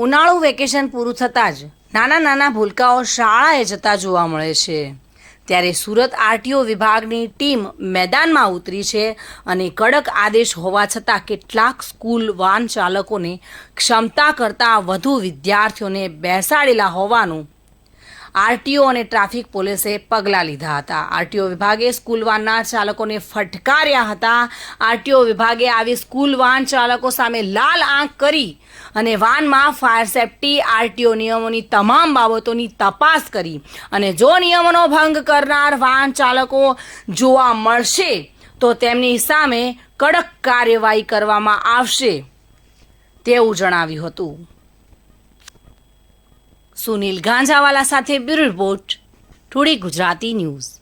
ઉનાળુ વેકેશન પૂરું થતાં જ નાના નાના ભૂલકાઓ શાળાએ જતા જોવા મળે છે. ત્યારે સુરત આરટીઓ વિભાગની ટીમ મેદાનમાં ઉતરી છે અને કડક આદેશ હોવા છતાં કેટલાક સ્કૂલ વાહન ચાલકોને ક્ષમતા કરતાં વધુ વિદ્યાર્થીઓને બેસાડેલા હોવાનું આરટીઓ અને ટ્રાફિક પોલીસે પગલાં લીધા હતા. આરટીઓ વિભાગે સ્કૂલ વાનના ચાલકોને ફટકાર્યા હતા. આરટીઓ વિભાગે આવી સ્કૂલ વાહન ચાલકો સામે લાલ આંખ કરી અને વાનમાં ફાયર સેફટી, આરટીઓ નિયમોની તમામ બાબતોની તપાસ કરી અને જો નિયમોનો ભંગ કરનાર વાહન ચાલકો જોવા મળશે, તો તેમની સામે કડક કાર્યવાહી કરવામાં આવશે, તેવું જણાવ્યું હતું. સુનિલ ગાંજાવાલા સાથે bureau report today Gujarati news.